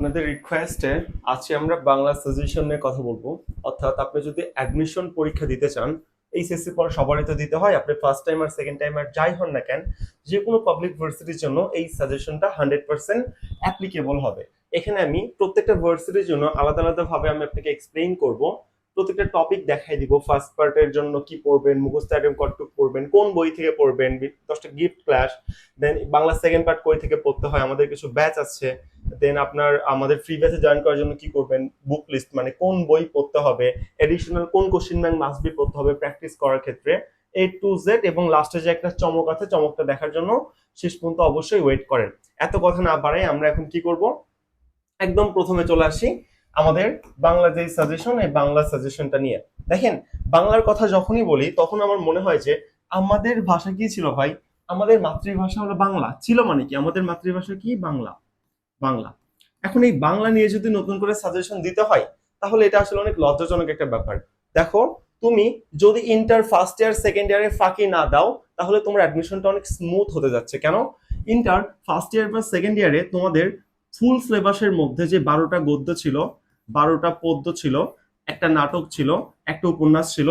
আপনাদের রিকোয়েস্টে আজকে আমরা বাংলা সাজেশন নিয়ে কথা বলব। অর্থাৎ আপনি যদি অ্যাডমিশন পরীক্ষা দিতে চান এইচএসসি পর সবারই তো দিতে হয়, আপনি ফার্স্ট টাইম আর সেকেন্ড টাইম আর যাই হন না কেন যে কোনো পাবলিক ভার্সিটির জন্য এই সাজেশনটা হান্ড্রেড পার্সেন্ট অ্যাপ্লিকেবল হবে। এখানে আমি প্রত্যেকটা ভার্সিটির জন্য আলাদা আলাদাভাবে আমি আপনাকে এক্সপ্লেইন করব। প্রত্যেকটা টপিক দেখাই দিব। ফার্স্ট পার্টের জন্য কি পড়বেন, মুখস্থ আইটেম কতটুকু পড়বেন, কোন বই থেকে পড়বেন দশটা গিফট ক্লাস দেন বাংলা সেকেন্ড পার্ট কই থেকে পড়তে হয়, আমাদের কিছু ব্যাচ আছে দেন আপনার আমাদের ফ্রি ব্যাচে জয়েন করার জন্য কি করবেন বুক লিস্ট মানে কোন বই পড়তে হবে এডিশনাল কোন কোশ্চেন ব্যাংক মাস্ট বি পড়তে হবে প্র্যাকটিস করার ক্ষেত্রে এ টু জেড এবং লাস্টে যে একটা চমক আছে, চমকটা দেখার জন্য শেষ পর্যন্ত অবশ্যই ওয়েট করেন। এত কথা না বাড়াই আমরা এখন কি করব, একদম প্রথমে চলে আসি। আমাদের বাংলা যে সাজেশন এই বাংলা সাজেশনটা নিয়ে। দেখেন, বাংলার কথা যখনই বলি, তখন আমার মনে হয় যে, আমাদের ভাষা কি ছিল ভাই? আমাদের মাতৃভাষা হলো বাংলা। ছিল মানে কি? আমাদের মাতৃভাষা কি? বাংলা। বাংলা। এখন এই বাংলা নিয়ে যদি নতুন করে সাজেশন দিতে হয়, তাহলে এটা আসলে অনেক লজ্জাজনক একটা ব্যাপার। দেখো, তুমি যদি ইন্টার ফার্স্ট ইয়ার সেকেন্ড ইয়ারে ফাঁকি না দাও, তাহলে তোমার অ্যাডমিশনটা অনেক স্মুথ হতে যাচ্ছে। কেন? ইন্টার ফার্স্ট ইয়ার বা সেকেন্ড ইয়ারে তোমাদের ফুল সিলেবাসের মধ্যে যে বারোটা গদ্য ছিল বারোটা পদ্য ছিল, একটা নাটক ছিল, একটা উপন্যাস ছিল,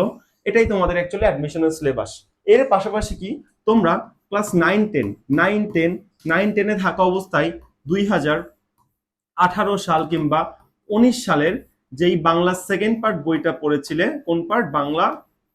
এটাই তোমাদের অ্যাকচুয়ালি অ্যাডমিশনের সিলেবাস এর পাশাপাশি কি? তোমরা class nine ten nine ten nine টেনে থাকা অবস্থায় দুই হাজার আঠারো সাল কিংবা উনিশ সালের যেই বাংলা সেকেন্ড পার্ট বইটা পড়েছিলে, কোন পার্ট বাংলা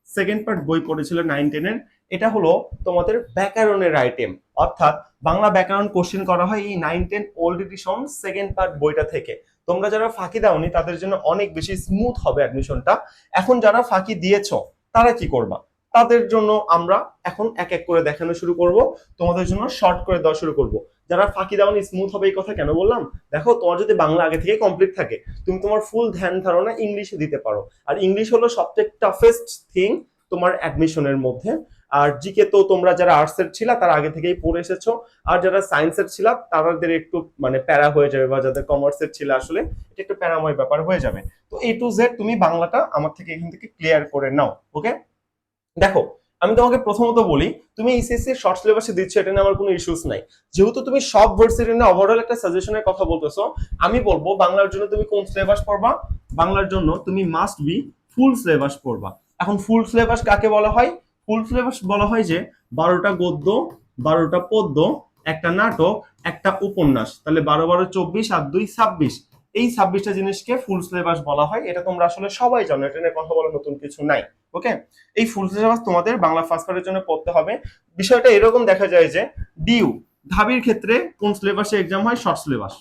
সেকেন্ড পার্ট বই পড়েছিল নাইন টেনের এটা হলো তোমাদের ব্যাকরণের আইটেম অর্থাৎ বাংলা ব্যাকরণ কোশ্চেন করা হয় এই nine ten old edition second part বইটা থেকে। তোমরা যারা ফাঁকি দাওনি, তাদের জন্য অনেক বেশি স্মুথ হবে অ্যাডমিশনটা এখন যারা ফাঁকি দিয়েছ, তারা কি করবা? তাদের জন্য আমরা এখন এক এক করে দেখানো শুরু করব। তোমাদের জন্য শর্ট করে দেওয়া শুরু করব। যারা ফাঁকি দাওনি স্মুথ হবে এই কথা কেন বললাম? দেখো, তোমার যদি বাংলা আগে থেকে কমপ্লিট থাকে, তুমি তোমার ফুল ধ্যান ধারণা ইংলিশে দিতে পারো। আর ইংলিশ হলো সবচেয়ে টাফেস্ট থিং তোমার অ্যাডমিশনের মধ্যে। আর জিকে তো তোমরা যারা আর্টসের ছিলা, তারা আগে থেকেই পড়ে এসেছ। আর যারা সায়েন্সের ছিলা, তাদের একটু মানে প্যারা হয়ে যাবে, বা যাদের কমার্সের ছিল আসলে, এটা একটু প্যারাময় ব্যাপার হয়ে যাবে। তো এ টু জেড তুমি বাংলাটা আমার থেকে এখান থেকে ক্লিয়ার করে নাও ওকে দেখো, আমি তোমাকে প্রথমত বলি, তুমি এইচএসসি শর্ট সিলেবাসে দিচ্ছ, এটা নিয়ে আমার কোনো ইস্যুস নাই। যেহেতু তুমি সব ভার্সিটি নিয়ে ওভারঅল একটা সাজেশনের কথা বলতেছো, আমি বলব বাংলার জন্য তুমি কোন সিলেবাস পড়বা? বাংলার জন্য তুমি মাস্ট বি ফুল সিলেবাস পড়বা। এখন ফুল সিলেবাস কাকে বলা হয়? ফুল সিলেবাস বলা হয় যে বারোটা গদ্য, বারোটা পদ্য, একটা নাটক, একটা উপন্যাস। তাহলে বারো বারো, চব্বিশ, আর দুই, ছাব্বিশ। এই ছাব্বিশটা জিনিসকে ফুল সিলেবাস বলা হয়। এটা তোমরা আসলে সবাই জানো, এটা নিয়ে কথা বলার নতুন কিছু নাই ওকে এই ফুল সিলেবাস তোমাদের বাংলা ফার্স্ট পার্টের জন্য পড়তে হবে। বিষয়টা এরকম দেখা যায় যে ডিউ ঢাবির ক্ষেত্রে কোন সিলেবাসে এক্সাম হয়? শর্ট সিলেবাস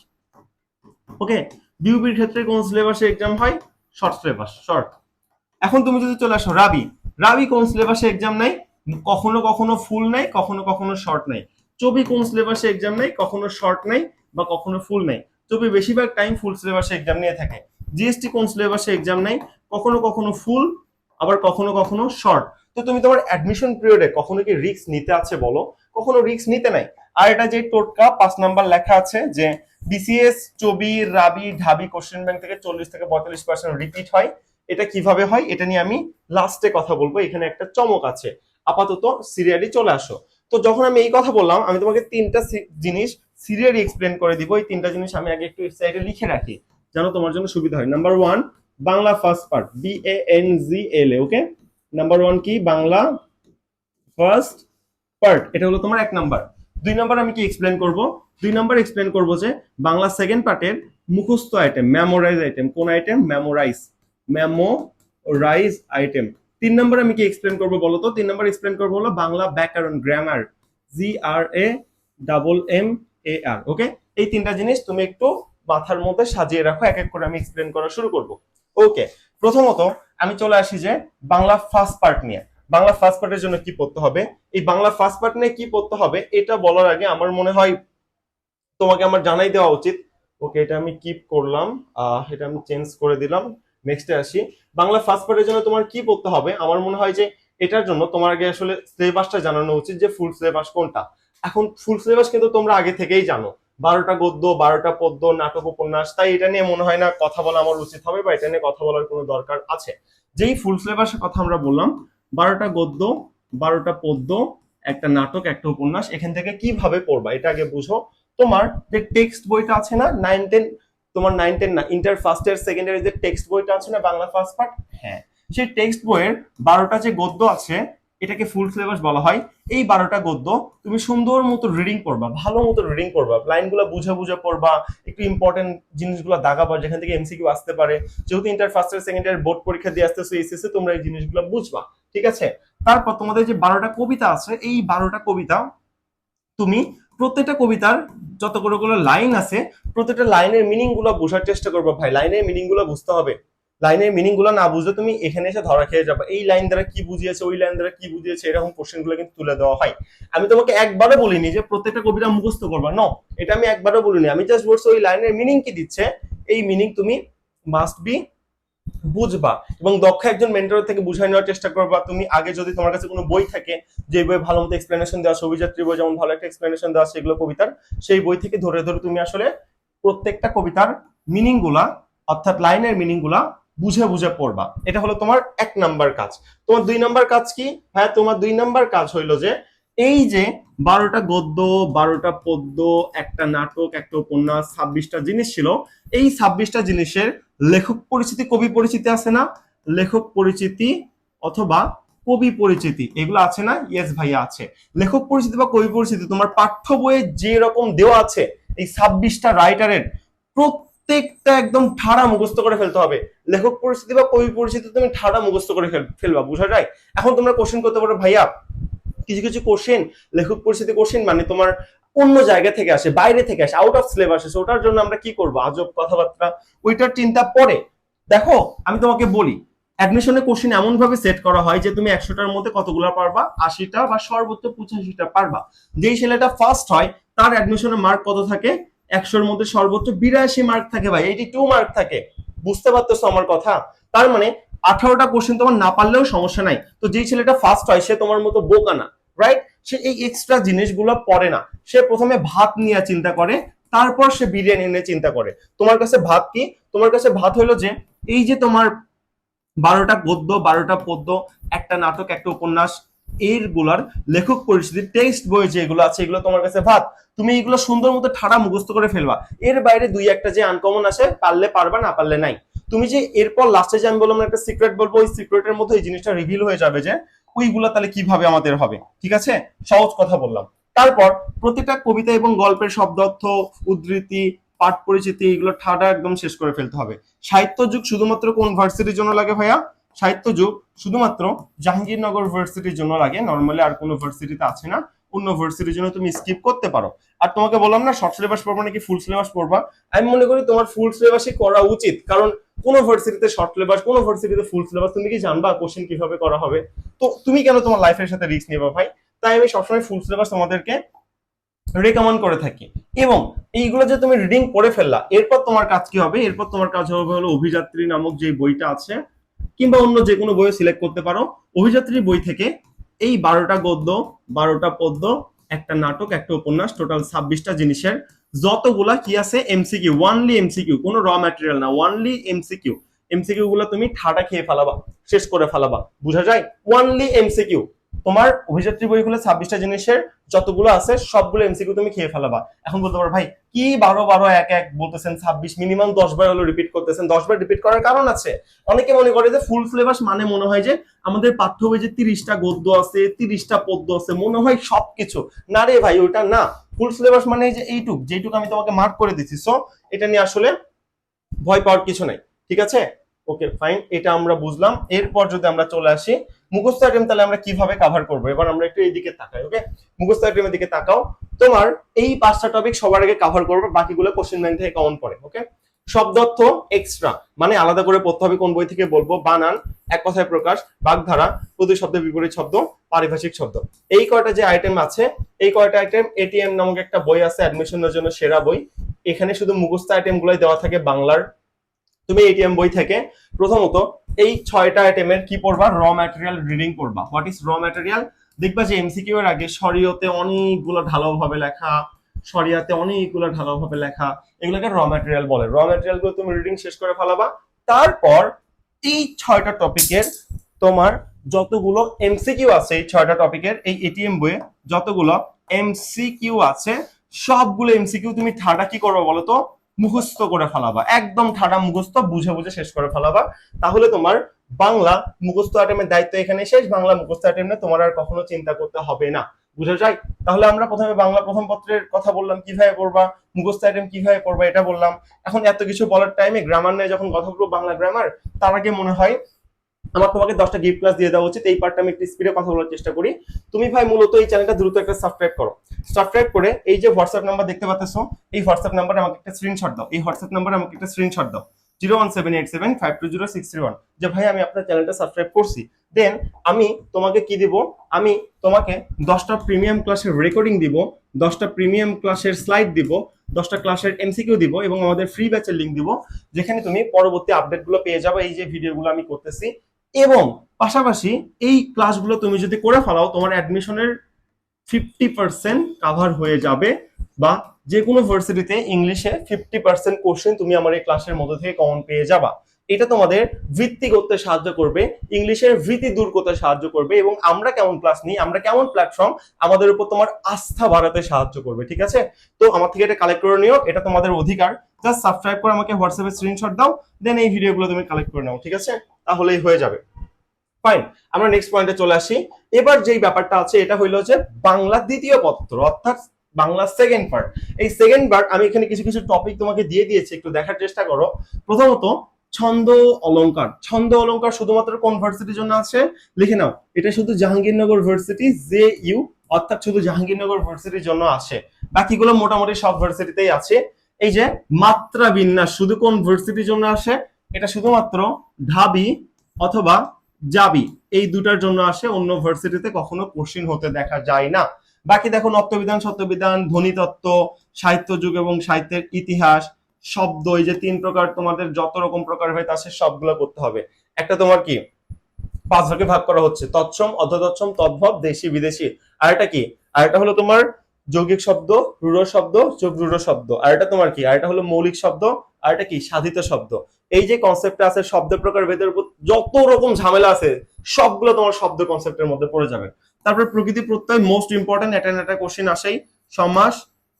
ওকে ডিউবির ক্ষেত্রে কোন সিলেবাসে এক্সাম হয়? শর্ট সিলেবাস শর্ট এখন তুমি যদি চলে আসো, রাবি রাবি কোন সিলেবাসে এক্সাম নাই? কখনো কখনো ফুল নাই, কখনো কখনো শর্ট নাই। চবি কোন সিলেবাসে এক্সাম নাই, কখনো শর্ট নাই বা কখনো ফুল নাই। চবি বেশিরভাগ টাইম ফুল সিলেবাসে এক্সাম নিয়ে থাকে। জিএসটি কোন সিলেবাসে এক্সাম নাই, কখনো কখনো ফুল আবার কখনো কখনো শর্ট তো তুমি তোমার অ্যাডমিশন পিরিয়ডে কখনো কি রিস্ক নিতে আছে বলো? কখনো রিস্ক নিতে নাই? আর এটা যে টোটকা, পাঁচ নাম্বার লেখা আছে যে বিসিএস চবি, রাবি, ঢাবি কোশ্চেন ব্যাংক থেকে চল্লিশ থেকে পঁয়তাল্লিশ পার্সেন্ট রিপিট হয়। এটা কীভাবে হয়, এটা নিয়ে আমি লাস্টে কথা বলব। এখানে একটা চমক আছে। আপাতত সিরিয়ালি চলে আসো। তো যখন আমি এই কথা বললাম, আমি তোমাকে তিনটা জিনিস সিরিয়ালি এক্সপ্লেন করে দিব। এই তিনটা জিনিস আমি আগে একটু সাইডে লিখে রাখি, যেন তোমার জন্য সুবিধা হয়। Number one Bangla first part B A N G L A okay number one কি? বাংলা ফার্স্ট পার্ট এটা হলো তোমার এক নাম্বার দুই নাম্বার আমি কি এক্সপ্লেন করব? দুই নাম্বার এক্সপ্লেন করব যে, বাংলা সেকেন্ড পার্টের মুখস্থ আইটেম মেমোরাইজ আইটেম কোন আইটেম মেমোরাইজ মেমোরাইজ আইটেম তিন নম্বর আমি কি এক্সপ্লেন করব বলো তো? তিন নম্বর এক্সপ্লেন করব হলো বাংলা ব্যাকরণ grammar G R A double M A R okay এই তিনটা জিনিস তুমি একটু মাথার মধ্যে সাজিয়ে রাখো, এক এক করে আমি এক্সপ্লেন করা শুরু করব। ওকে প্রথমত আমি চলে আসি যে বাংলা ফার্স্ট পার্ট নিয়ে। বাংলা ফার্স্ট পার্টের জন্য কি পড়তে হবে? এই বাংলা ফার্স্ট পার্ট নিয়ে কি পড়তে হবে, এটা বলার আগে আমার মনে হয় তোমাকে আমার জানাই দেওয়া উচিত। ওকে এটা আমি কিপ করলাম এটা আমি চেঞ্জ করে দিলাম। নেক্সটে আসি। বাংলা ফার্স্ট পার্টের জন্য তোমার কি পড়তে হবে? আমার মনে হয় যে এটার জন্য তোমার আগে আসলে সিলেবাসটা জানানো উচিত যে ফুল সিলেবাস কোনটা। এখন ফুল সিলেবাস কিন্তু তোমরা আগে থেকেই জানো। বারোটা গদ্য, বারোটা পদ্য নাটক উপন্যাস তাই এটা নিয়ে মনে হয় না কথা বলা আমার উচিত হবে বা এটা নিয়ে কথা বলার কোনো দরকার আছে। যেই ফুল সিলেবাসের কথা আমরা বললাম, বারোটা গদ্য, বারোটা পদ্য, একটা নাটক, একটা উপন্যাস, এখান থেকে কীভাবে পড়বা, এটা আগে বুঝো। তোমার যে টেক্সট বইটা আছে না নাইন টেন তোমার নাইন টেন না inter first year second year যে টেক্সট বইটা আছে না বাংলা ফার্স্ট পার্ট হ্যাঁ। সেই টেক্সট বইয়ের বারোটা যে গদ্য আছে এটাকে ফুল সিলেবাস বলা হয় এই বারোটা গদ্য তুমি সুন্দর মতো রিডিং করবা ভালো মতো রিডিং করবা লাইনগুলো বুঝে বুঝা পড়বা একটু ইম্পর্টেন্ট জিনিসগুলো দাগাবা যেখান থেকে এমসিকিউ আসতে পারে। যেহেতু inter first year second year board পরীক্ষা দিয়ে আসতেছো এইচএসসি তোমরা এই জিনিসগুলো বুঝবা ঠিক আছে? তারপর তোমাদের যে বারোটা কবিতা আছে এই বারোটা কবিতা তুমি প্রত্যেকটা কবিতার যত করে করে লাইন আছে, প্রত্যেকটা লাইনের মিনিংগুলো বোঝার চেষ্টা করব। ভাই লাইনের মিনিংগুলো বুঝতে হবে। লাইনের মিনিংগুলো না বুঝলে তুমি এখানে এসে ধরা খেয়ে যাবে। এই লাইন দ্বারা কি বুঝিয়েছে, ওই লাইন দ্বারা কি বুঝিয়েছে, এরকম কোশ্চেনগুলো কিন্তু তুলে দেওয়া হয়। আমি তোমাকে একবারও বলিনি যে প্রত্যেকটা কবিতা মুখস্থ করবা। ন এটা আমি একবারও বলিনি। আমি জাস্ট বলছি ওই লাইনের মিনিং কি দিচ্ছে? এই মিনিং তুমি মাস্ট বি বুঝবা এবং দক্ষ একজন মেন্টর থেকে বুঝাই নেওয়ার চেষ্টা করবা। তুমি আগে যদি তোমার কাছে কোনো বই থাকে, যে বই ভালো মতো এক্সপ্লেনেশন দেওয়া অভিযাত্রী বই যেমন ভালো একটা এক্সপ্লেনেশন দেওয়া সেগুলো কবিতার, সেই বই থেকে ধরে ধরে তুমি আসলে প্রত্যেকটা কবিতার মিনিংগুলা অর্থাৎ লাইনের মিনিংগুলা বুঝে বুঝে পড়বা। এটা হলো তোমার এক নাম্বার কাজ। তোমার দুই নাম্বার কাজ কি? হ্যাঁ তোমার দুই নাম্বার কাজ হইল যে এই যে বারোটা গদ্য, বারোটা পদ্য, একটা নাটক, একটা উপন্যাস, ছাব্বিশটা জিনিস ছিল। এই ছাব্বিশটা জিনিসের লেখক পরিচিতি, কবি পরিচিতি আছে না? লেখক পরিচিতি অথবা কবি পরিচিতি, এগুলো আছে না? ইয়েস ভাইয়া, আছে। লেখক পরিচিতি বা কবি পরিচিতি, তোমার পাঠ্য বইয়ে যে রকম দেওয়া আছে, এই ছাব্বিশটা রাইটারের প্রত্যেকটা একদম ঠাড়া মুখস্থ করে ফেলতে হবে। লেখক পরিচিতি বা কবি পরিচিতি তুমি ঠাড়া মুখস্থ করে ফেলবা, বোঝা যায়? এখন তোমরা কোশ্চেন করতে পারো, ভাইয়া কিছু কিছু কোশ্চেন লেখক পরিচিতি কোশ্চেন মানে তোমার অন্য জায়গা থেকে আসে, বাইরে থেকে আসে আউট অফ সিলেবাস আসে, ওটার জন্য আমরা কি করব? আজব কথাবার্তা। ওইটার চিন্তা পরে। দেখো, আমি তোমাকে বলি কোশ্চেন এমন ভাবে সেট করা হয় যে তুমি একশোটার মধ্যে কতগুলো পারবা? আশিটা বা সর্বোচ্চ পঁচাশিটা পারবা। যেই ছেলেটা ফার্স্ট হয়, তার অ্যাডমিশনের মার্ক কত থাকে? একশোর মধ্যে সর্বোচ্চ বিরাশি মার্ক থাকে ভাই এইটি টু মার্ক থাকে। বুঝতে পারতেছো আমার কথা? তার মানে আঠারোটা কোশ্চেন তোমার না পারলেও সমস্যা নাই। তো যেই ছেলেটা ফার্স্ট হয়, সে তোমার মতো বোকা না রাইট সে এই এক্সট্রা জিনিসগুলো পড়ে না। সে প্রথমে ভাত নিয়ে চিন্তা করে, তারপর সে বিরিয়ানি নিয়ে চিন্তা করে। তোমার কাছে ভাত কি? তোমার কাছে ভাত হলো যে, এই যে তোমার বারোটা গদ্য, বারোটা পদ্য, একটা নাটক, একটা উপন্যাস এইগুলার লেখক পরিস্থিতি টেক্সট বই যেগুলো আছে, এগুলো তোমার কাছে ভাত। তুমি এগুলো সুন্দর মতো ঠাড়া মুখস্থ করে ফেলবা। এর বাইরে দুই একটা যে আনকমন আসে, পারলে পারবা, না পারলে নাই। তুমি যে এরপর লাস্টে যে আমি বললাম একটা সিক্রেট বলব, ওই সিক্রেটের মধ্যে এই জিনিসটা রিভিল হয়ে যাবে যে ওইগুলো তাহলে কীভাবে আমাদের হবে, ঠিক আছে? সহজ কথা বললাম। তারপর প্রতিটা কবিতা এবং গল্পের শব্দার্থ উদ্ধৃতি, পাঠ পরিচিতি, এগুলো ঠাডা একদম শেষ করে ফেলতে হবে। সাহিত্য যুগ শুধুমাত্র কোন ভার্সিটির জন্য লাগে ভাইয়া? সাহিত্য যুগ শুধুমাত্র জাহাঙ্গীরনগর ভার্সিটির জন্য লাগে। নর্মালি আর কোনো ভার্সিটিতে আছে না, অন্য ভার্সিটির জন্য তুমি স্কিপ করতে পারো। আর তোমাকে বললাম না শর্ট সিলেবাস পড়বা নাকি ফুল সিলেবাস পড়বা? আমি মনে করি তোমার ফুল সিলেবাসই করা উচিত, কারণ কোন ভার্সিটিতে শর্ট সিলেবাস কোন ভার্সিটিতে ফুল সিলেবাস তুমি কি জানবা কোশ্চেন কীভাবে করা হবে? তো তুমি কেন তোমার লাইফের সাথে রিস্ক নেবা ভাই? তাই আমি সবসময় ফুল সিলেবাস তোমাদেরকে রেকমেন্ড করে থাকি। এবং এইগুলো যে তুমি রিডিং করে ফেললা, এরপর তোমার কাজ কি হবে? এরপর তোমার কাজ হবে হলো অভিযাত্রী নামক যে বইটা আছে, কিংবা অন্য যে কোনো বই সিলেক্ট করতে পারো। অভিযাত্রী বই থেকে এই বারোটা গদ্য, বারোটা পদ্য, একটা নাটক, একটা উপন্যাস টোটাল ছাব্বিশটা জিনিসের যতগুলা কি আছে এমসিকিউ ওয়ানলি এমসিকিউ কোনো র ম্যাটেরিয়াল না ওয়ানলি এমসিকিউ এমসিকিউ গুলো তুমি ঠাটা খেয়ে ফেলাবা, শেষ করে ফেলাবা, বুঝা যায়? ওয়ানলি এমসিকিউ তোমার অভিযাত্রী বইগুলো, ছাব্বিশটা জিনিসের যতগুলো আছে, সবগুলো এমসিকিউ তুমি খেয়ে ফেলাবা। এখন বলতে পারো, ভাই, কি বারো বারো এক এক বলতেছেন ছাব্বিশ মিনিমাম দশ বার হলো রিপিট করতেছেন, দশ বার রিপিট করার কারণ আছে। অনেকে মনে করে যে ফুল সিলেবাস মানে মনে হয় যে আমাদের পাঠ্য বই যে তিরিশটা গদ্য আছে, তিরিশটা পদ্য আছে, মনে হয় সবকিছু। না রে ভাই ওটা না। ফুল সিলেবাস মানে যে এইটুক যেটুকু আমি তোমাকে মার্ক করে দিচ্ছি সো এটা নিয়ে আসলে ভয় পাওয়ার কিছু নাই। ঠিক আছে? ওকে ফাইন এটা আমরা বুঝলাম। এরপর যদি আমরা চলে আসি মুখস্থ আইটেম তাহলে আমরা কীভাবে কভার করব? এবার আমরা একটু এইদিকে তাকাই ওকে মুখস্থ আইটেমের দিকে তাকাও। তোমার এই পাঁচটা টপিক সবার আগে কভার করবে, বাকিগুলো কোশ্চেন ব্যাংক থেকে কমন পড়ে ওকে শব্দার্থ এক্সট্রা মানে আলাদা করে পড়তে হবে কোন বই থেকে বলব? বানান, এক কথায় প্রকাশ, বাগধারা প্রতি শব্দের বিপরীত শব্দ, পারিভাষিক শব্দ। এই কয়টা যে আইটেম আছে, এই কয়টা আইটেম এটিএম নামক একটা বই আছে অ্যাডমিশনের জন্য সেরা বই। এখানে শুধু মুখস্থ আইটেম গুলাই দেওয়া থাকে বাংলার তুমি এটিএম বই থেকে প্রথমত এই ছয়টা আইটেমের কি পড়বা? র ম্যাটেরিয়াল রিডিং পড়বা হোয়াট ইজ র ম্যাটেরিয়াল দেখবা যে এমসিকিউ এর আগে শরীয়তে অনেকগুলো ঢালাও ভাবে লেখা শরিয়াতে অনেকগুলো ঢালাও ভাবে লেখা, এগুলোকে র ম্যাটেরিয়াল বলে। র ম্যাটেরিয়ালগুলো তুমি রিডিং শেষ করে ফেলাবা। তারপর এই ছয়টা টপিকের তোমার যতগুলো এমসিকিউ আছে, এই ছয়টা টপিকের এই এটিএম বইয়ে যতগুলো এমসিকিউ আছে, সবগুলো এমসিকিউ তুমি ঠাডা কি করবে বলো তো? মুখস্থ করে ফেলাবা। একদম ঠাডা মুখস্থ, বুঝে বুঝে শেষ করে ফেলাবা। তাহলে তোমার বাংলা মুখস্থ আইটেমের দায়িত্ব এখানে শেষ, বাংলা মুখস্থ আইটেমে তোমার আর কখনো চিন্তা করতে হবে না। বুঝে যায়? তাহলে আমরা প্রথমে বাংলা প্রথম পত্রের কথা বললাম, কীভাবে পড়বা? মুখস্থ আইটেম কীভাবে পড়বা? এটা বললাম। এখন এত কিছু বলার টাইমে গ্রামার নিয়ে যখন কথা বলব, বাংলা গ্রামার তার আগে মনে হয় আমার তোমাকে দশটা গিফট ক্লাস দিয়ে দেওয়া উচিত। এই পার্টটা আমি একটু স্পিডে কথা বলার চেষ্টা করি। তুমি ভাই, মূলত এই চ্যানেলটা দ্রুত একটা সাবস্ক্রাইব করো। সাবস্ক্রাইব করে এই যে হোয়াটসঅ্যাপ নাম্বার দেখতে পাচ্ছ এই হোয়াটসঅ্যাপ নাম্বারে আমাকে একটা স্ক্রিনশট দাও। এই হোয়াটসঅ্যাপ নাম্বারে আমাকে একটা স্ক্রিনশট দাও। Zero one seven eight seven five two zero six three one যে ভাই, আমি আপনার চ্যানেলটা সাবস্ক্রাইব করছি। দেন আমি তোমাকে কি দিব? আমি তোমাকে দশটা প্রিমিয়াম ক্লাসের রেকর্ডিং দিব, দশটা প্রিমিয়াম ক্লাসের স্লাইড দিব, দশটা ক্লাসের এমসিকিউ দিব এবং আমাদের ফ্রি ব্যাচের লিঙ্ক দিব, যেখানে তুমি পরবর্তী আপডেটগুলো পেয়ে যাবে। এই যে ভিডিওগুলো আমি করতেছি এবং পাশাপাশি এই ক্লাসগুলো তুমি যদি করে ফেলাও, তোমার অ্যাডমিশনের ফিফটি পার্সেন্ট কাভার হয়ে যাবে বা যে কোনো ভার্সিটিতে ইংলিশে ফিফটি পার্সেন্ট কোশ্চেন তুমি আমার এই ক্লাসের মধ্যে থেকে কমন পেয়ে যাবা। এটা তোমাদের ভিত্তি করতে সাহায্য করবে ইংলিশের ভীতি দূর করতে সাহায্য করবে এবং আমরা কেমন ক্লাস নিই, আমরা কেমন প্ল্যাটফর্ম আমাদের উপর তোমার আস্থা বাড়াতে সাহায্য করবে, ঠিক আছে? তো আমার থেকে এটা কালেক্ট করে নিও, এটা তোমাদের অধিকার। জাস্ট সাবস্ক্রাইব করে আমাকে হোয়াটসঅ্যাপে স্ক্রিনশট দাও দেন এই ভিডিওগুলো তুমি কালেক্ট করে নাও, ঠিক আছে? তাহলেই হয়ে যাবে। ফাইন আমরা নেক্সট পয়েন্টে চলে আসি। এবার যেই ব্যাপারটা আছে, এটা হইল যে বাংলা দ্বিতীয় পত্র, অর্থাৎ বাংলা সেকেন্ড পার্ট এই সেকেন্ড পার্ট আমি এখানে কিছু কিছু টপিক তোমাকে দিয়ে দিয়েছি, একটু দেখার চেষ্টা করো। প্রথমত, ছন্দ অলঙ্কার ছন্দ অলংকার শুধুমাত্র কোন ভার্সিটির জন্য আছে? লিখে নাও, এটা শুধু জাহাঙ্গীরনগর ভার্সিটি, জে ইউ, অর্থাৎ শুধু জাহাঙ্গীরনগর ভার্সিটির জন্য আসে বাকিগুলো মোটামুটি সব ভার্সিটিতেই আছে। এই যে মাত্রা বিন্যাস শুধু কোন ভার্সিটির জন্য আসে? এটা শুধুমাত্র ঢাবি অথবা যাবি এই দুটার জন্য আসে, অন্য ভার্সিটিতে কখনো কোশ্চিন হতে দেখা যায় না। বাকি দেখো নত্যবিধান সত্যবিধান, ধ্বনিতত্ত্ব, সাহিত্য যুগ এবং সাহিত্যের ইতিহাস, শব্দ, এই যে তিন প্রকার তোমাদের যত রকম প্রকার হয়ে আছে সবগুলো করতে হবে। একটা তোমার কি? পাঁচ ভাগে ভাগ করা হচ্ছে, তৎসম অর্ধতৎসম তদ্ভব দেশি বিদেশি আর এটা কি? আর এটা হলো তোমার যৌগিক শব্দ, রূঢ় শব্দ রূঢ় শব্দ। আর এটা তোমার কি? আর এটা হলো মৌলিক শব্দ, আর এটা কি? সাধিত শব্দ। এই যে কনসেপ্টটা আছে শব্দ প্রকার ভেদের উপর যত রকম ঝামেলা আছে, সবগুলো তোমার শব্দ কনসেপ্টের মধ্যে পড়ে যাবে। তারপর প্রকৃতি প্রত্যয় মোস্ট ইম্পর্টেন্ট এটা একটা কোশ্চেন আসেই। সমাস,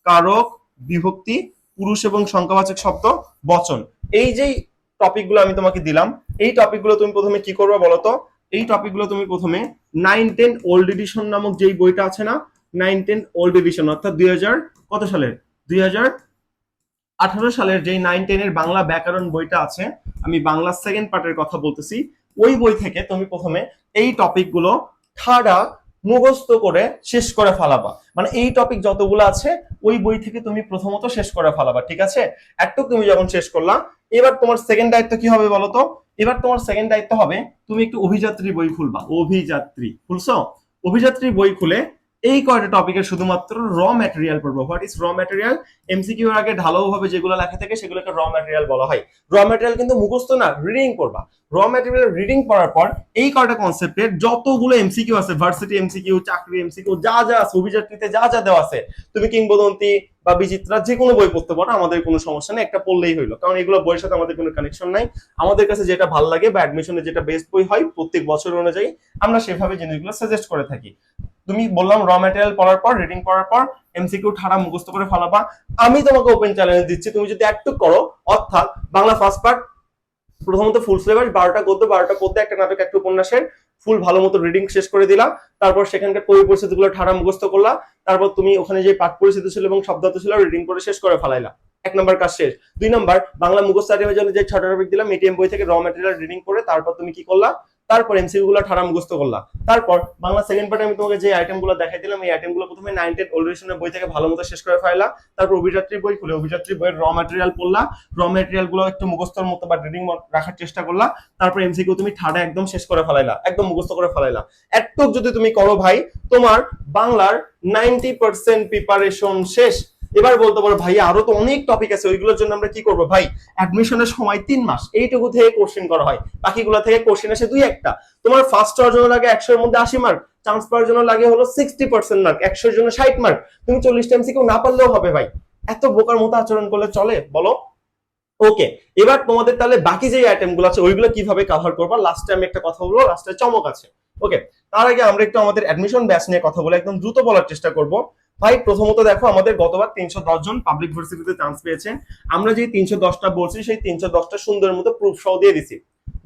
কারক, বিভক্তি, পুরুষ এবং সংখ্যাবাচক শব্দ, বচন। এই যেই টপিকগুলো আমি তোমাকে দিলাম, এই টপিকগুলো তুমি প্রথমে কি করবে বলো তো এই টপিকগুলো তুমি প্রথমে নাইন টেন ওল্ড এডিশন নামক যেই বইটা আছে না নাইন টেন ওল্ড এডিশন অর্থাৎ দুই হাজার কত সালের? দুই হাজার আঠারো সালের যেই নাইন টেনের বাংলা ব্যাকরণ বইটা আছে, আমি বাংলা সেকেন্ড পার্টের কথা বলতেছি। ওই বই থেকে তুমি প্রথমে এই টপিকগুলো ঠাডা মুখস্থ করে শেষ করে ফেলাবা। মানে এই টপিক যতগুলো আছে, ওই বই থেকে তুমি প্রথমত শেষ করে ফেলাবা, ঠিক আছে? একটু তুমি যখন শেষ করলা, এবার তোমার সেকেন্ড দায়িত্ব কি হবে বলো তো এবার তোমার সেকেন্ড দায়িত্ব হবে, তুমি একটু অভিযাত্রী বই খুলবা। অভিযাত্রী, খুলছো? অভিযাত্রী বই খুলে এই কয়টা টপিকের শুধুমাত্র র ম্যাটেরিয়াল পড়ব। What is raw material MCQ এর আগে ঢালাও ভাবে যেগুলো লেখা থাকে সেগুলোকে র ম্যাটেরিয়াল বলা হয়। র ম্যাটেরিয়াল কিন্তু মুখস্থ না রিডিং করবা র ম্যাটেরিয়াল রিডিং করার পর এই কয়টা কনসেপ্টের যতগুলো এমসিকিউ আছে ভার্সিটি এমসিকিউ চাকরি এমসিকিউ যা যা আছে, অভিযাত্রীতে যা যা দেওয়া আছে, তুমি কিংবদন্তি বা বিচিত্রা যে কোনো বই পড়তে পারো, আমাদের কোনো সমস্যা নেই, একটা পড়লেই হইল। কারণ এগুলো বইয়ের সাথে আমাদের কোনো কানেকশন নাই। আমাদের কাছে যেটা ভালো লাগে বা অ্যাডমিশনে যেটা বেস্ট বই হয়, প্রত্যেক বছর অনুযায়ী আমরা সেভাবে জিনিসগুলো সাজেস্ট করে থাকি। তুমি বললাম র ম্যাটেরিয়াল পড়ার পর রিডিং করার পর এমসিকিউ ঠাড়া মুখস্থ করে ফেলাবা। আমি তোমাকে ওপেন চ্যালেঞ্জ দিচ্ছি, তুমি যদি একটু করো, অর্থাৎ বাংলা ফার্স্ট পার্ট প্রথমত ফুল সিলেবাস বারোটা গদ্য, বারোটা পদ্যে, একটা নাটক, একটা উপন্যাসের ফুল ভালো মতো রিডিং শেষ করে দিলা। তারপর সেখানকার কবি পরিস্থিতিগুলো ঠাড়া মুখস্থ করলা। তারপর তুমি ওখানে যে পাঠ পরিস্থিতি ছিল এবং শব্দার্থ ছিল রিডিং করে শেষ করে ফেলাইলা। এক নম্বর কাজ শেষ। দুই নম্বর, বাংলা মুখস্থ আইটেমের জন্য যে ছটা টপিক দিলাম, এটিএম বই থেকে র ম্যাটেরিয়াল রিডিং করে তারপর তুমি কি করলা? তারপর এমসিকিউ গুলো ঠাড়া মুখস্থ করলাম। তারপর বাংলা সেকেন্ড পার্টে আমি তোমাকে যে আইটেমগুলো দেখাই দিলাম, এই আইটেমগুলো প্রথমে নাইন টেন বই থেকে ভালো মতো শেষ করে ফেলা তারপর অভিযাত্রী বই খুলে, অভিযাত্রী বইয়ের র ম্যাটেরিয়াল পড়লা র ম্যাটেরিয়ালগুলো একটু মুখস্থর মতো বা রিডিং রাখার চেষ্টা করলা তারপর এমসিকিউ তুমি ঠাড়া একদম শেষ করে ফেলাইলা, একদম মুখস্থ করে ফেলাইলা। একটু যদি তুমি করো ভাই, তোমার বাংলার নাইনটি পার্সেন্ট প্রিপারেশন শেষ। এবার বলতে পারো ভাই আরও তো অনেক টপিক আছে, ওইগুলোর জন্য আমরা কি করব? ভাই অ্যাডমিশনের সময় তিন মাস, এইটুকু থেকে কোশ্চেন করা হয়। বাকিগুলো থেকে কোশ্চেন আসে দুই একটা। তোমার ফার্স্ট জন্য লাগে একশোর মধ্যে আশি মার্ক চান্স পাওয়ার জন্য লাগে হলো সিক্সটি পার্সেন্ট মার্ক একশোর জন্য ষাট মার্ক তুমি চল্লিশ টাইম কেউ না পারলেও হবে ভাই। এত বোকার মতো আচরণ করলে চলে, বলো? ওকে এবার তোমাদের তাহলে বাকি যে আইটেমগুলো আছে, ওইগুলো কীভাবে কভার করবা? লাস্টে আমি একটা কথা বলব লাস্টে চমক আছে। ওকে তার আগে আমরা একটু আমাদের অ্যাডমিশন ব্যাচ নিয়ে কথা বলে একদম দ্রুত বলার চেষ্টা করব। ভাই, প্রথমত দেখো, আমাদের গতবার তিনশো দশ জন পাবলিক ভার্সিটিতে চান্স পেয়েছেন। আমরা যে তিনশো দশটা বলছি, সেই তিনশো দশটা সুন্দর মতো প্রুফ সহ দিয়ে দিছি।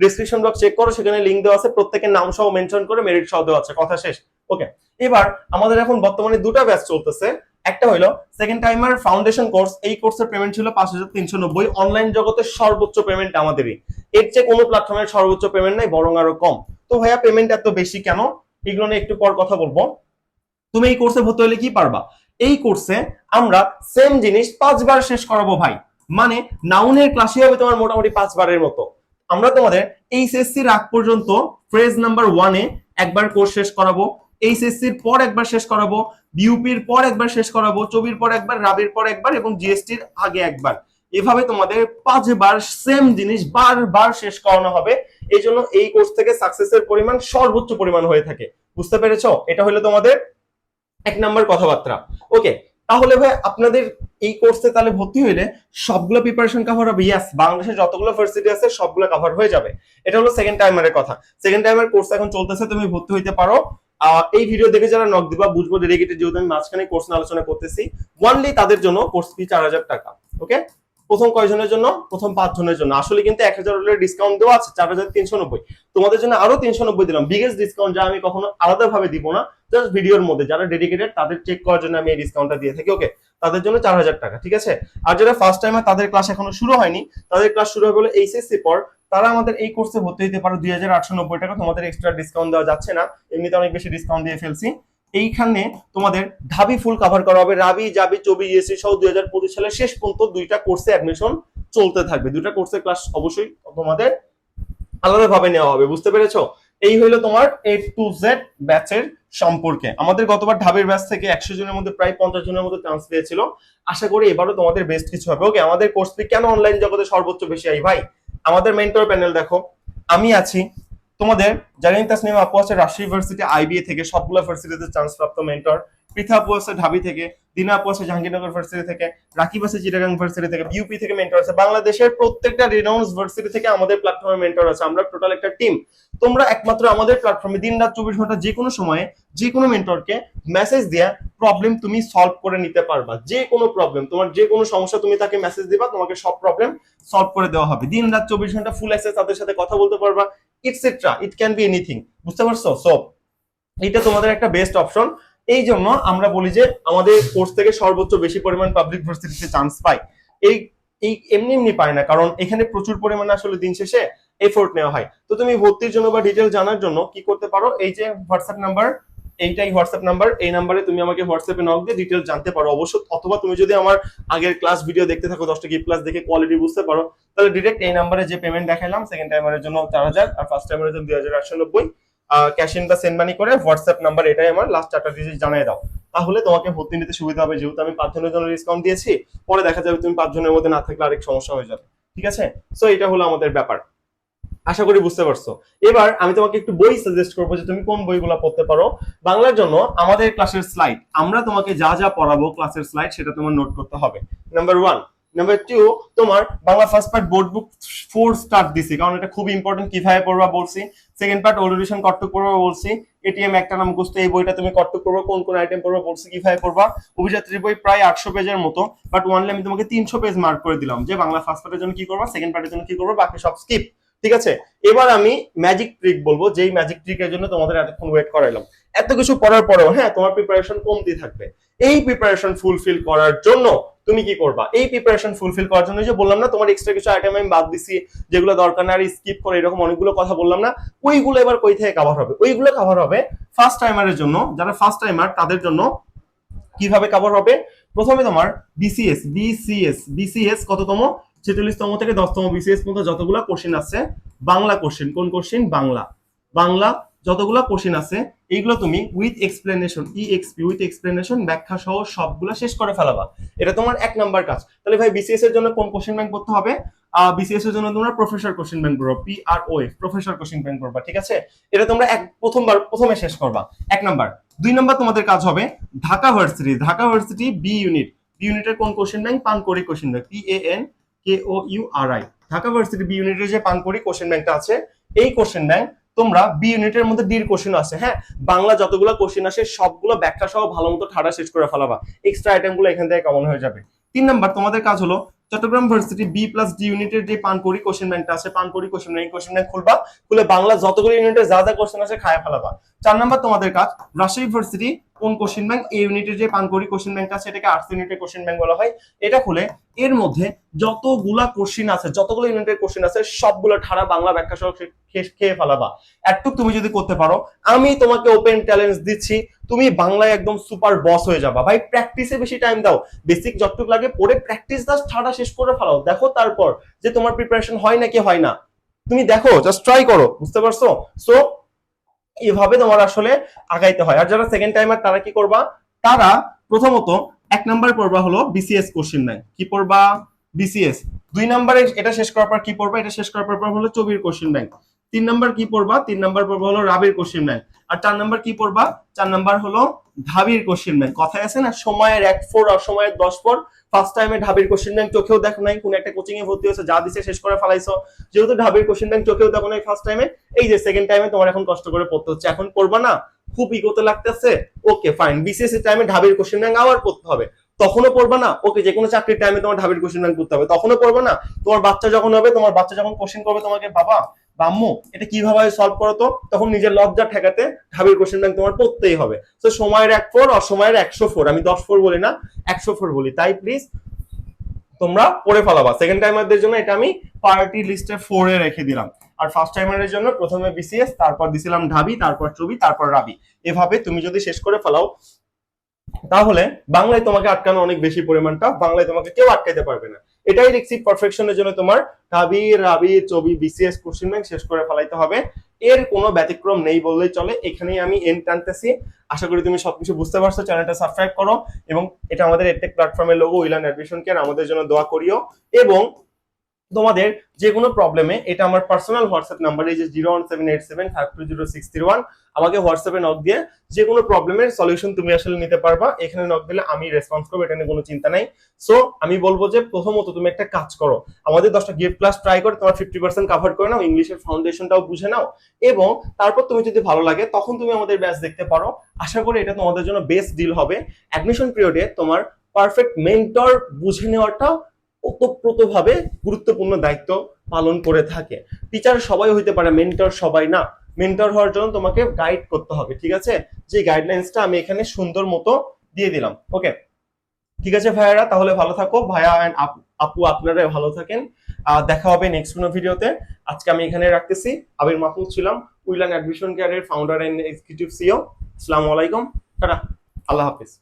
ডিসক্রিপশন বক্স চেক করো, সেখানে লিঙ্ক দেওয়া আছে, প্রত্যেকের নাম সহ মেনশন করে মেরিট সহ দেওয়া আছে। কথা শেষ। ওকে এবার আমাদের এখন বর্তমানে দুটো ব্যাচ চলতেছে। একটা হলো সেকেন্ড টাইমার ফাউন্ডেশন কোর্স এই কোর্সের পেমেন্ট ছিল পাঁচ হাজার তিনশো নব্বই। অনলাইন জগতের সর্বোচ্চ পেমেন্ট আমাদেরই। এর চেয়ে কোনো প্ল্যাটফর্মের সর্বোচ্চ পেমেন্ট নাই, বরং আরও কম। তো ভাইয়া পেমেন্ট এত বেশি কেন? এগুলো নিয়ে একটু পর কথা বলব। তুমি এই কোর্সে ভর্তি হলে কি পারবা? এই কোর্সে আমরা সেম জিনিস পাঁচবার শেষ করাবো ভাই। মানে নাউনের ক্লাসই হবে তোমার মোটামুটি পাঁচবারের মতো। আমরা তোমাদের এইচএসসি রাগ পর্যন্ত ফ্রেজ নাম্বার ওয়ানে একবার কোর্স শেষ করাবো। এইচএসসির পর একবার শেষ করাবো। বিউপির পর একবার শেষ করাবো। চবির পর একবার, রাবির পর একবার এবং জিএসটির আগে একবার। এভাবে তোমাদের পাঁচবার সেম জিনিস বারবার শেষ করানো হবে। এই জন্য এই কোর্স থেকে সাকসেসের পরিমাণ সর্বোচ্চ পরিমাণ হয়ে থাকে। বুঝতে পেরেছ? এটা হলো তোমাদের এক নাম্বার কথাবার্তা। ওকে তাহলে ভাই আপনাদের এই কোর্সে তাহলে ভর্তি হইলে সবগুলো প্রিপারেশন কভার হবে। ইয়াস বাংলাদেশে যতগুলো ভার্সিটি আছে, সবগুলো কভার হয়ে যাবে। এটা হলো সেকেন্ড টাইমারের কথা। সেকেন্ড টাইমার কোর্স এখন চলতেছে, তুমি ভর্তি হইতে পারো। এই ভিডিও দেখে যারা নক দিবা, বুঝব ডেডিকেটেড যেহেতু আমি মাঝখানে কোর্স আলোচনা করতেছি। ওয়ানলি তাদের জন্য কোর্স ফি চার হাজার টাকা। ওকে প্রথম কয়জনের জন্য? প্রথম পাঁচ জনের জন্য। আসলে কিন্তু এক হাজার ডিসকাউন্ট দেওয়া আছে, চার হাজার তিনশো নব্বই। তোমাদের জন্য আরও তিনশো নব্বই দিলাম। বিগেস্ট ডিসকাউন্ট যা আমি কখনো আলাদা ভাবে দিব না। জাস্ট ভিডিওর মধ্যে, যারা ডেডিকেটেড তাদের চেক করার জন্য আমি এই ডিসকাউন্টটা দিয়ে থাকি ওকে তাদের জন্য চার হাজার টাকা, ঠিক আছে? আর যারা ফার্স্ট টাইমে তাদের ক্লাস এখনও শুরু হয়নি, তাদের ক্লাস শুরু হবে এইচএসসি পর, তারা আমাদের এই কোর্সে ভর্তি হতে পারো দুই হাজার আটশো নব্বই টাকা, তোমাদের এক্সট্রা ডিসকাউন্ট দেওয়া যাচ্ছে না, এমনিতে অনেক বেশি ডিসকাউন্ট দিয়ে ফেলছি। এইখানে তোমাদের ঢাবি ফুল কভার করা হবে, রাবি, জাবি, চবি ইএসসি সহ দুই হাজার পঁচিশ সালের শেষ পর্যন্ত দুইটা কোর্সে অ্যাডমিশন চলতে থাকবে। দুইটা কোর্সের ক্লাস অবশ্যই তোমাদের আলাদাভাবে নেওয়া হবে, বুঝতে পেরেছ? এই হলো তোমার এ টু জেড ব্যাচের সম্পর্কে। আমাদের গতবার ঢাবের ব্যাচ থেকে একশো জনের মধ্যে প্রায় পঞ্চাশ জনের মতো চান্স পেয়েছিল। আশা করি এবারও তোমাদের বেস্ট কিছু হবে। ওকে আমাদের কোর্স কেন অনলাইন জগতে সর্বোচ্চ বেশি আই ভাই, আমাদের মেন্টর প্যানেল দেখো। আমি আছি। তোমাদের জারিন তাসনিম আপু আছে রাজশাহী ইউনিভার্সিটি আইবিএ থেকে সবগুলো ইউনিভার্সিটিতে চান্স প্রাপ্ত মেন্টর পৃথা আছে ঢাবি থেকে, দিনা আপু আছে জাহাঙ্গীরনগর ভার্সিটি থেকে, রাকিব আছে চিটাগাং ভার্সিটি থেকে বিউপি থেকে মেন্টর আছে। বাংলাদেশের প্রত্যেকটা রিনাউন্স ভার্সিটি থেকে আমাদের প্ল্যাটফর্মে মেন্টর আছে। আমরা টোটাল একটা টিম তোমরা একমাত্র আমাদের প্ল্যাটফর্মে দিন রাত চব্বিশ ঘণ্টা যে কোনো সময়ে যে কোনো মেন্টরকে মেসেজ দেয়া প্রবলেম তুমি সলভ করে নিতে পারবা। যে কোনো প্রবলেম তোমার যে কোনো সমস্যা তুমি তাকে মেসেজ দিবা, তোমাকে সব প্রবলেম সলভ করে দেওয়া হবে। দিন রাত চব্বিশ ঘণ্টা ফুল অ্যাক্সেস তাদের সাথে কথা বলতে পারবা etcetera it can be anything বুঝতে পারছ? সো এটা তোমাদের একটা বেস্ট অপশন এই জন্য আমরা বলি যে আমাদের কোর্স থেকে সর্বোচ্চ বেশি পরিমাণ পাবলিক ভার্সিটিতে চান্স পাই। এই এই এমনি এমনি পায় না, কারণ এখানে প্রচুর পরিমাণে আসলে দিন শেষে এফোর্ট নেওয়া হয়। তো তুমি ভর্তির জন্য বা ডিটেল জানার জন্য কি করতে পারো? এই যে হোয়াটসঅ্যাপ নাম্বার এইটাই হোয়াটসঅ্যাপ নাম্বার এই নাম্বারে তুমি আমাকে হোয়াটসঅ্যাপে নক দিয়ে ডিটেল জানতে পারো অবশ্য অথবা তুমি যদি আমার আগের ক্লাস ভিডিও দেখতে থাকো, দশটা গিফট ক্লাস দেখে কোয়ালিটি বুঝতে পারো, তাহলে ডিরেক্ট এই নাম্বারে যে পেমেন্ট দেখালাম সেকেন্ড টাইমারের জন্য চার হাজার, আর ফার্স্ট টাইমারের জন্য দুই হাজার আটশো নব্বই। ক্যাশ ইন বা সেন্ড মানি করে হোয়াটসঅ্যাপ নাম্বার এটাই আমার লাস্ট চারটা ডিজিট জানিয়ে দাও। তাহলে তোমাকে ভর্তি নিতে সুবিধা হবে, যেহেতু আমি পাঁচজনের জন্য ডিসকাউন্ট দিয়েছি, পরে দেখা যাবে তুমি পাঁচজনের মধ্যে না থাকলে আরেক সমস্যা হয়ে যাবে। ঠিক আছে? সো এটা হলো আমাদের ব্যাপার। আশা করি বুঝতে পারছ। এবার আমি তোমাকে একটু বই সাজেস্ট করব যে তুমি কোন বইগুলো পড়তে পারো। বাংলার জন্য আমাদের ক্লাসের স্লাইড আমরা তোমাকে যা যা পড়াবো ক্লাসের স্লাইড সেটা তোমার নোট করতে হবে। নাম্বার ওয়ান নাম্বার টু তোমার Bangla first part board book for start দিছি, কারণ এটা খুব ইম্পর্টেন্ট কীভাবে পড়বা বলছি। সেকেন্ড পার্ট ওলুরেশন কট্টক পড়বা বলছি। এটিএম একটা নাম মুখস্থ এই বইটা তুমি কট্টক পড়বা, কোন কোন আইটেম পড়বা বলছি, কীভাবে পড়বা। অভিযাত্রী বই প্রায় আটশো পেজের মতো বাট ওয়ানলি আমি তোমাকে তিনশো পেজ মার্ক করে দিলাম যে বাংলা ফার্স্ট পার্টের জন্য কি করবা সেকেন্ড পার্টের জন্য কি করবা, বাকি সব স্কিপ ঠিক আছে? এবার আমি ম্যাজিক ট্রিক বলব, যেই ম্যাজিক ট্রিকের জন্য তোমাদের এতক্ষণ ওয়েট করাইলাম। এত কিছু পড়ার পরেও হ্যাঁ তোমার প্রিপারেশন কমতি থাকবে। এই প্রিপারেশন ফুলফিল করার জন্য তুমি কি করবা? এই প্রিপারেশন ফুলফিল করার জন্য যে বললাম না, তোমার এক্সট্রা কিছু আইটেম আমি বাদ দিছি, যেগুলো দরকার না আর স্কিপ করে এরকম অনেকগুলো কথা বললাম না, ওইগুলো এবার কই থেকে কভার হবে? ওইগুলো কভার হবে ফার্স্ট টাইমারের জন্য। যারা ফার্স্ট টাইমার তাদের জন্য কীভাবে কভার হবে? প্রথমে তোমার বিসিএস বিসিএস বিসিএস কততম? ছেচল্লিশতম থেকে দশতম বিসিএস পর্যন্ত যতগুলো কোশ্চেন আছে, বাংলা কোশ্চেন কোন কোশ্চেন বাংলা। বাংলা যতগুলো কোশ্চেন আছে, এইগুলো তুমি উইথ এক্সপ্লেনেশন ই এক্সপি উইথ এক্সপ্লেনেশন ব্যাখ্যা সহ সবগুলো শেষ করে ফেলাবা। এটা তোমার এক নাম্বার কাজ। তাহলে ভাই বিসিএস এর জন্য কোন কোশ্চেন ব্যাংক করতে হবে? বিসিএস এর জন্য তোমরা প্রফেসর কোশ্চেন ব্যাংক করবা P R O F professor question bank করবা ঠিক আছে? এটা তোমরা এক, প্রথমবার, প্রথমে শেষ করবা। এক নাম্বার। দুই নাম্বার তোমাদের কাজ হবে Dhaka varsity Dhaka varsity B unit B ইউনিটের কোন question bank Pankori question bank P A N K O U R I Dhaka varsity B ইউনিটের যে পানকড়ি কোশ্চেন ব্যাংকটা আছে, এই কোশ্চেন ব্যাংক তোমরা বি ইউনিটের মধ্যে ডির কোশ্চেন আছে হ্যাঁ? বাংলা যতগুলো কোশ্চেন আসে, সবগুলো ব্যাখ্যা সহ ভালো মতো ঠাড়া শেষ করে ফেলাবা। এক্সট্রা আইটেমগুলো এখান থেকে কমন হয়ে যাবে। তিন নাম্বার তোমাদের কাজ হলো Chattogram varsity B plus D ইউনিটের যে পানকড়ি কোশ্চেন ব্যাংকটা আছে, Pankori question bank question bank খুলবা, খুলে বাংলা যতগুলো ইউনিটে যা যা কোশ্চেন আছে খায় ফেলাবা। চার নাম্বার তোমাদের কাজ, রাজশাহী ভার্সিটি কোন কোশ্চেন ব্যাংক এই ইউনিটের যে পানকড়ি কোশ্চেন ব্যাংক আছে, এটাকে আর্টস ইউনিটের কোশ্চেন ব্যাংক বলা হয়, এটা খুলে এর মধ্যে যতগুলা কোশ্চেন আছে, যতগুলো ইউনিটের কোশ্চেন আছে, সবগুলো ঠাড়া বাংলা ব্যাখ্যা সহ খেয়ে ফেলাবা। একটু তুমি যদি করতে পারো, আমি তোমাকে ওপেন চ্যালেঞ্জ দিচ্ছি তুমি বাংলায় একদম সুপার বস হয়ে যাবা। ভাই প্র্যাকটিসে বেশি টাইম দাও। বেসিক যতটুকু লাগে পড়ে প্র্যাকটিস জাস্ট ছাড়া শেষ করে ফেলাও। দেখো তারপর যে তোমার প্রিপারেশন হয় নাকি হয় না। তুমি দেখো জাস্ট ট্রাই করো, বুঝতে পারছ? সো এভাবে তোমার আসলে আগাইতে হয়। আর যারা সেকেন্ড টাইমার তারা কি করবা? তারা প্রথমত এক নাম্বার পড়বা হলো বিসিএস কোশ্চেন ব্যাংক কি পড়বা? বিসিএস দুই নাম্বারে এটা শেষ করার পর কি পড়বা? এটা শেষ করার পর হলো চবির কোশ্চেন ব্যাংক তিন নাম্বার কি পড়বা? তিন নাম্বার পড়বা হলো রাবির কোশ্চেন ব্যাংক আর চার নাম্বার কি পড়বা? চার নাম্বার হলো ঢাবির কোশ্চেন ব্যাংক কথায় আছে না, সময়ের এক ফোর আর সময়ের দশ ফোর। ফার্স্ট টাইমে ঢাবির কোশ্চেন ব্যাংক চোখেও দেখো নাই, কোন একটা কোচিং এ ভর্তি হয়েছে, যা দিছে শেষ করে ফেলাইছো। যেহেতু ঢাবির কোশ্চেন ব্যাংক চোখেও দেখো নাই ফার্স্ট টাইমে এই যে সেকেন্ড টাইমে তোমার এখন কষ্ট করে পড়তে হচ্ছে। এখন পড়বা না, খুব ইগোতে লাগতেছে। ওকে ফাইন বিসিএস এর টাইমে ঢাবির কোশ্চেন ব্যাংক আবার পড়তে হবে। তখনও পড়বা না ওকে যে কোনো চাকরির টাইমে তোমার ঢাবির কোশ্চেন ব্যাংক করতে হবে। তখনও পড়বা না, তোমার বাচ্চা যখন হবে, তোমার বাচ্চা যখন কোশ্চেন করবে তোমাকে, বাবা বা আম্মু, এটা কীভাবে সলভ করো তো? তখন নিজের লজ্জা ঠেকাতে ঢাবির কোশ্চেন ব্যাংক তোমার পড়তেই হবে। তো সময়ের এক ফোর অসময়ের একশো ফোর আমি দশ ফোর বলি না, একশো ফোর বলি। তাই প্লিজ তোমরা পড়ে ফেলাবা। সেকেন্ড টাইমারদের জন্য এটা আমি পার্টি লিস্টে ফোরে রেখে দিলাম। আর ফার্স্ট টাইমারের জন্য প্রথমে বিসিএস তারপর দিছিলাম ঢাবি, তারপর চবি তারপর রাবি। এভাবে তুমি যদি শেষ করে ফেলাও, তাহলে বাংলায় তোমাকে আটকানো অনেক বেশি পরিমাণটা, বাংলায় তোমাকে কেউ আটকাইতে পারবে না। এটাই দেখছি পারফেকশনের জন্য তোমার ঢাবি, রাবি, চবি বিসিএস কোশ্চেন ব্যাংক শেষ করে ফেলাইতে হবে। এর কোনো ব্যতিক্রম নেই বললেই চলে। এখানেই আমি এন টানতেছি। আশা করি তুমি সবকিছু বুঝতে পারছ। চ্যানেলটা সাবস্ক্রাইব করো এবং এটা আমাদের এডটেক প্ল্যাটফর্মের লোগো উইলান অ্যাডমিশন কেয়ার আমাদের জন্য দোয়া করিও। এবং তোমাদের যে কোনো প্রবলেমে এটা আমার পার্সোনাল হোয়াটসঅ্যাপ নাম্বার এই যে zero one seven eight seven five two zero six three one আমাকে হোয়াটসঅ্যাপে নক দিয়ে যে কোনো প্রবলেমের সলিউশন তুমি আসলে নিতে পারবা। এখানে নক দিলে আমি রেসপন্স করব, এটা নিয়ে কোনো চিন্তা নাই। সো আমি বলব যে প্রথমত তুমি একটা কাজ করো। আমাদের দশটা গিফট ক্লাস ট্রাই করে, তোমার ফিফটি পার্সেন্ট কাভার করে নাও ইংলিশের ফাউন্ডেশনটাও বুঝে নাও এবং তারপর তুমি যদি ভালো লাগে, তখন তুমি আমাদের ব্যাচ দেখতে পারো। আশা করি এটা তোমাদের জন্য বেস্ট ডিল হবে। অ্যাডমিশন পিরিয়ডে তোমার পারফেক্ট মেন্টর বুঝে নেওয়াটা ওতপ্রোতভাবে গুরুত্বপূর্ণ দায়িত্ব পালন করে থাকে। টিচার সবাই হইতে পারে মেন্টর সবাই না। মেন্টর হওয়ার জন্য তোমাকে গাইড করতে হবে, ঠিক আছে? যে গাইডলাইন্সটা আমি এখানে সুন্দর মতো দিয়ে দিলাম। ওকে ঠিক আছে ভাইয়ারা? তাহলে ভালো থাকো। ভাইয়া অ্যান্ড আপু আপনারা ভালো থাকেন। আর দেখা হবে নেক্সট কোনো ভিডিওতে আজকে আমি এখানে রাখতেছি। আবির মাহমুদ ছিলাম, উইলান অ্যাডমিশন কেয়ারের ফাউন্ডার এন্ড এক্সিকিউটিভ সিও আসসালামু আলাইকুম। টাটা। আল্লাহ হাফিজ।